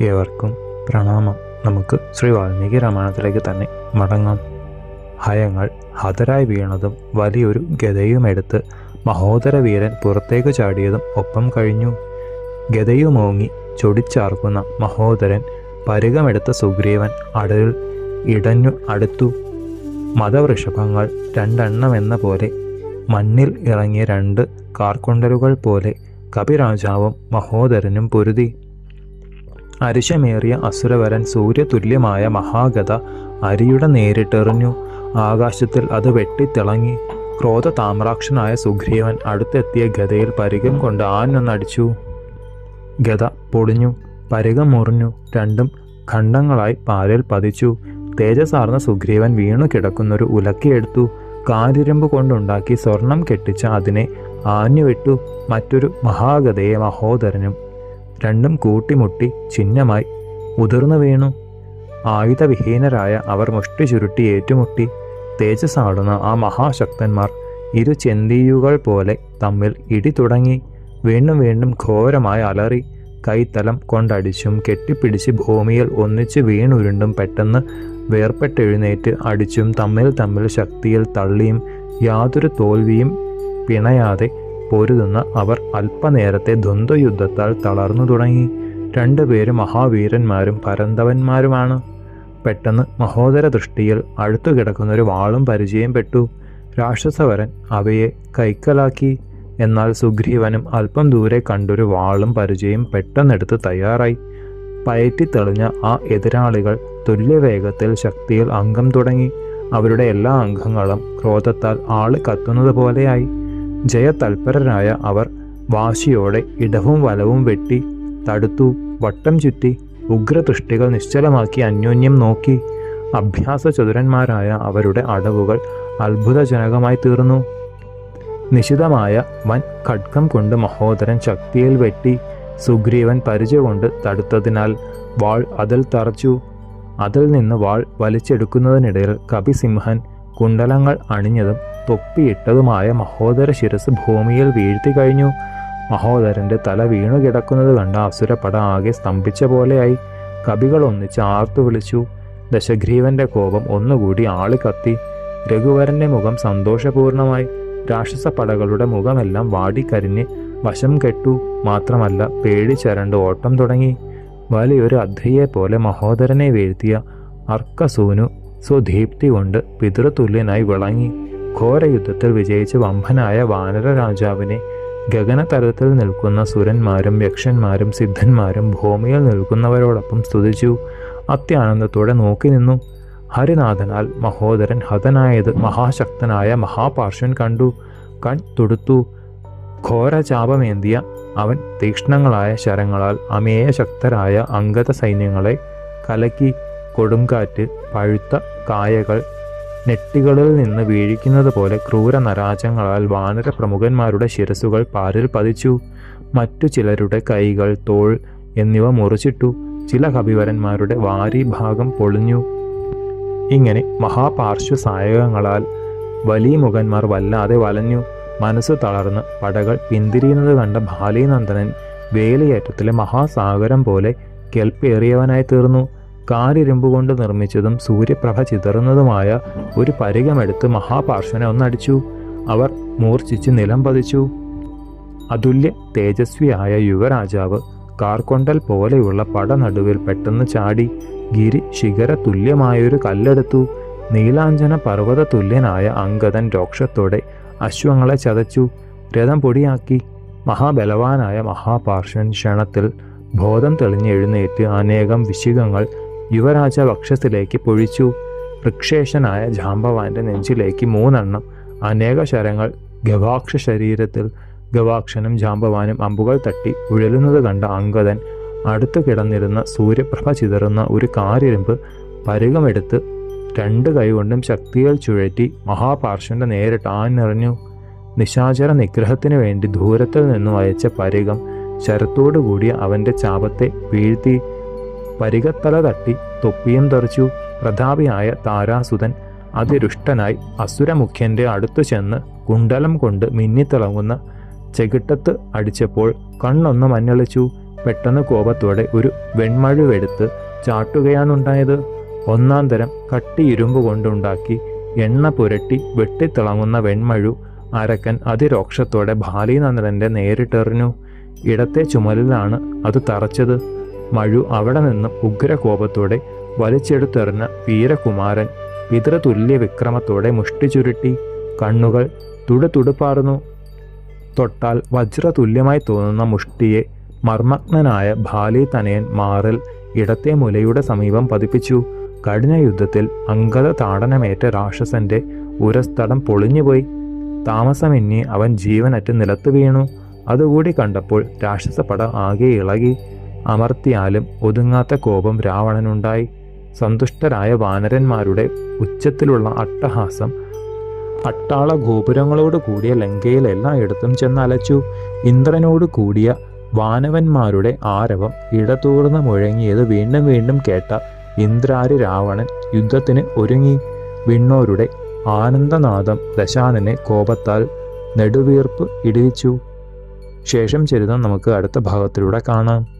ഏവർക്കും പ്രണാമം. നമുക്ക് ശ്രീ വാൽമീകി രാമായണത്തിലേക്ക് തന്നെ മടങ്ങാം. ഹയങ്ങൾ ഹതരായി വീണതും വലിയൊരു ഗതയുമെടുത്ത് മഹോദര വീരൻ പുറത്തേക്ക് ചാടിയതും ഒപ്പം കഴിഞ്ഞു. ഗതയുമോങ്ങി ചൊടിച്ചാർക്കുന്ന മഹോദരൻ പരുകമെടുത്ത സുഗ്രീവൻ അടലിൽ ഇടഞ്ഞു അടുത്തു. മതവൃഷഭങ്ങൾ രണ്ടെണ്ണമെന്ന പോലെ മണ്ണിൽ ഇറങ്ങിയ രണ്ട് കാർക്കൊണ്ടലുകൾ പോലെ കപിരാജാവും മഹോദരനും പൊരുതി. അരിശമേറിയ അസുരവരൻ സൂര്യതുല്യമായ മഹാഗത അരിയുടെ നേരിട്ടെറിഞ്ഞു. ആകാശത്തിൽ അത് വെട്ടിത്തിളങ്ങി. ക്രോധ താമ്രാക്ഷനായ സുഗ്രീവൻ അടുത്തെത്തിയ ഗതയിൽ പരികം കൊണ്ട് ആനൊന്നടിച്ചു ഗത പൊടിഞ്ഞു പരികം മുറിഞ്ഞു രണ്ടും ഖണ്ഡങ്ങളായി പാലിൽ പതിച്ചു. തേജസാർന്ന സുഗ്രീവൻ വീണു കിടക്കുന്നൊരു ഉലക്കിയെടുത്തു. കാലിരമ്പ് കൊണ്ടുണ്ടാക്കി സ്വർണം കെട്ടിച്ച അതിനെ ആഞ്ഞുവിട്ടു മറ്റൊരു മഹാഗതയെ മഹോദരനും. രണ്ടും കൂട്ടിമുട്ടി ചിഹ്നമായി ഉതിർന്നു വീണു. ആയുധവിഹീനരായ അവർ മുഷ്ടി ചുരുട്ടി ഏറ്റുമുട്ടി. തേജസ്സാടുന്ന ആ മഹാശക്തന്മാർ ഇരു ചെന്തീയുകൾ പോലെ തമ്മിൽ ഇടി തുടങ്ങി. വീണ്ടും വീണ്ടും ഘോരമായി അലറി കൈത്തലം കൊണ്ടടിച്ചും കെട്ടിപ്പിടിച്ച് ഭൂമിയിൽ ഒന്നിച്ച് വീണുരുണ്ടും പെട്ടെന്ന് വേർപ്പെട്ടെഴുന്നേറ്റ് അടിച്ചും തമ്മിൽ തമ്മിൽ ശക്തിയിൽ തള്ളിയും യാതൊരു തോൽവിയും പിണയാതെ പൊരുതുന്ന അവർ അല്പനേരത്തെ ദ്വന്ദ്വയുദ്ധത്താൽ തളർന്നു തുടങ്ങി. രണ്ടുപേരും മഹാവീരന്മാരും പരന്തവന്മാരുമാണ്. പെട്ടെന്ന് മഹോദര ദൃഷ്ടിയിൽ അടുത്തു കിടക്കുന്നൊരു വാളും പരിചയപ്പെട്ടു രാക്ഷസവരൻ അവയെ കൈക്കലാക്കി. എന്നാൽ സുഗ്രീവനും അല്പം ദൂരെ കണ്ടൊരു വാളും പരിചയം പെട്ടെന്നെടുത്ത് തയ്യാറായി. പയറ്റി തെളിഞ്ഞ ആ എതിരാളികൾ തുല്യവേഗത്തിൽ ശക്തിയിൽ അംഗം തുടങ്ങി. അവരുടെ എല്ലാ അംഗങ്ങളും ക്രോധത്താൽ ആൾ കത്തുന്നത് പോലെയായി. ജയതൽപരരായ അവർ വാശിയോടെ ഇടവും വലവും വെട്ടി തടുത്തു വട്ടം ചുറ്റി ഉഗ്രദൃഷ്ടികൾ നിശ്ചലമാക്കി അന്യോന്യം നോക്കി. അഭ്യാസ ചതുരന്മാരായ അവരുടെ അടവുകൾ അത്ഭുതജനകമായി തീർന്നു. നിശിതമായ വൻ ഖഡ്ഗം കൊണ്ട് മഹോദരൻ ശക്തിയിൽ വെട്ടി സുഗ്രീവൻ പരിചയ കൊണ്ട് തടുത്തതിനാൽ വാൾ അതിൽ തറച്ചു. അതിൽ നിന്ന് വാൾ വലിച്ചെടുക്കുന്നതിനിടയിൽ കപിസിംഹൻ കുണ്ടലങ്ങൾ അണിഞ്ഞതും തൊപ്പിയിട്ടതുമായ മഹോദര ശിരസ് ഭൂമിയിൽ വീഴ്ത്തി കഴിഞ്ഞു. മഹോദരന്റെ തല വീണു കിടക്കുന്നത് കണ്ട അസുരപ്പട ആകെ സ്തംഭിച്ച പോലെയായി. കവികൾ ഒന്നിച്ച് ആർത്തു വിളിച്ചു. ദശഗ്രീവന്റെ കോപം ഒന്നുകൂടി ആളി കത്തി. രഘുവരന്റെ മുഖം സന്തോഷപൂർണമായി. രാക്ഷസ പടകളുടെ മുഖമെല്ലാം വാടിക്കരിഞ്ഞ് വശം കെട്ടു. മാത്രമല്ല പേടിച്ചരണ്ട് ഓട്ടം തുടങ്ങി. വലിയൊരു അധ്രിയെ പോലെ മഹോദരനെ വീഴ്ത്തിയ അർക്കസൂനു സ്വദീപ്തി കൊണ്ട് പിതൃതുല്യനായി വിളങ്ങി. ഘോരയുദ്ധത്തിൽ വിജയിച്ച് വമ്പനായ വാനര രാജാവിനെ ഗഗനതലത്തിൽ നിൽക്കുന്ന സുരന്മാരും യക്ഷന്മാരും സിദ്ധന്മാരും ഭൂമിയിൽ നിൽക്കുന്നവരോടൊപ്പം സ്തുതിച്ചു. അത്യാനന്ദത്തോടെ നോക്കി നിന്നു. ഹരിനാഥനാൽ മഹോദരൻ ഹതനായത് മഹാശക്തനായ മഹാപാർശ്വൻ കണ്ടു. കൺ തുടുത്തു. ഘോരചാപമേന്തിയ അവൻ തീക്ഷ്ണങ്ങളായ ശരങ്ങളാൽ അമേയ ശക്തരായ അംഗത സൈന്യങ്ങളെ കലക്കി കൊടുങ്കാറ്റ് പഴുത്ത കായകൾ നെട്ടികളിൽ നിന്ന് വീഴിക്കുന്നത് പോലെ ക്രൂര നരാജങ്ങളാൽ വാനര പ്രമുഖന്മാരുടെ ശിരസുകൾ പാരിൽ പതിച്ചു. മറ്റു ചിലരുടെ കൈകൾ തോൾ എന്നിവ മുറിച്ചിട്ടു. ചില കവിവരന്മാരുടെ വാരി ഭാഗം പൊളിഞ്ഞു. ഇങ്ങനെ മഹാപാർശ്വ സായകങ്ങളാൽ വലിയ മുഖന്മാർ വല്ലാതെ വലഞ്ഞു. മനസ്സ് തളർന്ന് പടകൾ പിന്തിരിയുന്നത് കണ്ട ബാലീനന്ദനൻ വേലിയേറ്റത്തിലെ മഹാസാഗരം പോലെ കെൽപ്പേറിയവനായി തീർന്നു. കാരിരുമ്പ് കൊണ്ട് നിർമ്മിച്ചതും സൂര്യപ്രഭ ചിതറുന്നതുമായ ഒരു പരികമെടുത്ത് മഹാപാർശ്വനെ ഒന്നടിച്ചു. അവർ മൂർച്ഛിച്ച് നിലം പതിച്ചു. അതുല്യ തേജസ്വിയായ യുവരാജാവ് കാർക്കൊണ്ടൽ പോലെയുള്ള പടനടുവിൽ പെട്ടെന്ന് ചാടി ഗിരി ശിഖര തുല്യമായൊരു കല്ലെടുത്തു. നീലാഞ്ജന പർവത തുല്യനായ അങ്കദൻ രോക്ഷത്തോടെ അശ്വങ്ങളെ ചതച്ചു. രഥം പൊടിയാക്കി. മഹാബലവാനായ മഹാപാർശ്വൻ ക്ഷണത്തിൽ ബോധം തെളിഞ്ഞെഴുന്നേറ്റ് അനേകം വിശികങ്ങൾ യുവരാജ വക്ഷത്തിലേക്ക് പൊഴിച്ചു. വൃക്ഷേഷനായ ജാമ്പവാന്റെ നെഞ്ചിലേക്ക് മൂന്നെണ്ണം. അനേക ശരങ്ങൾ ഗവാക്ഷ ശരീരത്തിൽ. ഗവാക്ഷനും ജാമ്പവാനും അമ്പുകൾ തട്ടി ഉഴലുന്നത് കണ്ട അങ്കദൻ അടുത്തു കിടന്നിരുന്ന സൂര്യപ്രഭ ചിതറുന്ന ഒരു കാരിരുമ്പ് പരുകമെടുത്ത് രണ്ട് കൈകൊണ്ടും ശക്തികൾ ചുഴറ്റി മഹാപാർശ്വന്റെ നേരിട്ട് ആഞ്ഞെറിഞ്ഞു. നിശാചര നിഗ്രഹത്തിനു വേണ്ടി ദൂരത്തിൽ നിന്നും അയച്ച പരുകം ശരത്തോടുകൂടി അവന്റെ ചാപത്തെ വീഴ്ത്തി പരികത്തല തട്ടി തൊപ്പിയും തെറിച്ചു. പ്രതാപിയായ താരാസുതൻ അതിരുഷ്ടനായി അസുരമുഖ്യന്റെ അടുത്തു ചെന്ന് കുണ്ടലം കൊണ്ട് മിന്നിത്തിളങ്ങുന്ന ചെകിട്ടത്ത് അടിച്ചപ്പോൾ കണ്ണൊന്ന് മഞ്ഞളിച്ചു. പെട്ടെന്ന് കോപത്തോടെ ഒരു വെൺമഴുവെടുത്ത് ചാട്ടുകയാണുണ്ടായത്. ഒന്നാം തരം കട്ടി ഇരുമ്പ് കൊണ്ടുണ്ടാക്കി എണ്ണ പുരട്ടി വെട്ടിത്തിളങ്ങുന്ന വെൺമഴു അരക്കൻ അതിരോക്ഷത്തോടെ ബാലിനന്ദനന്റെ നേരിട്ടെറിഞ്ഞു. ഇടത്തെ ചുമലിലാണ് അത് തറച്ചത്. മഴു അവിടെ നിന്നും ഉഗ്രകോപത്തോടെ വലിച്ചെടുത്തെറിഞ്ഞ വീരകുമാരൻ പിതൃതുല്യ വിക്രമത്തോടെ മുഷ്ടി ചുരുട്ടി കണ്ണുകൾ തുടുതുടുപ്പാർന്നു തൊട്ടാൽ വജ്രതുല്യമായി തോന്നുന്ന മുഷ്ടിയെ മർമ്മഗ്നനായ ബാലി തനയൻ മാറിൽ ഇടത്തെ മുലയുടെ സമീപം പതിപ്പിച്ചു. കഠിന യുദ്ധത്തിൽ അങ്കത താടനമേറ്റ രാക്ഷസന്റെ ഉരസ്ഥടം പൊളിഞ്ഞുപോയി. താമസമെന്നി അവൻ ജീവനറ്റ് നിലത്ത് വീണു. അതുകൂടി കണ്ടപ്പോൾ രാക്ഷസപ്പട ആകെ ഇളകി. അമർത്തിയാലും ഒതുങ്ങാത്ത കോപം രാവണനുണ്ടായി. സന്തുഷ്ടരായ വാനരന്മാരുടെ ഉച്ചത്തിലുള്ള അട്ടഹാസം അട്ടാള ഗോപുരങ്ങളോട് കൂടിയ ലങ്കയിൽ എല്ലായിടത്തും ചെന്നലച്ചു. ഇന്ദ്രനോട് കൂടിയ വാനവന്മാരുടെ ആരവം ഇടതൂർന്ന് മുഴങ്ങിയത് വീണ്ടും വീണ്ടും കേട്ട ഇന്ദ്രാരി രാവണൻ യുദ്ധത്തിന് ഒരുങ്ങി. വിണ്ണോരുടെ ആനന്ദനാദം ദശാനനെ കോപത്താൽ നെടുവീർപ്പ് ഇടിവിച്ചു. ശേഷം ചരിതം നമുക്ക് അടുത്ത ഭാഗത്തിലൂടെ കാണാം.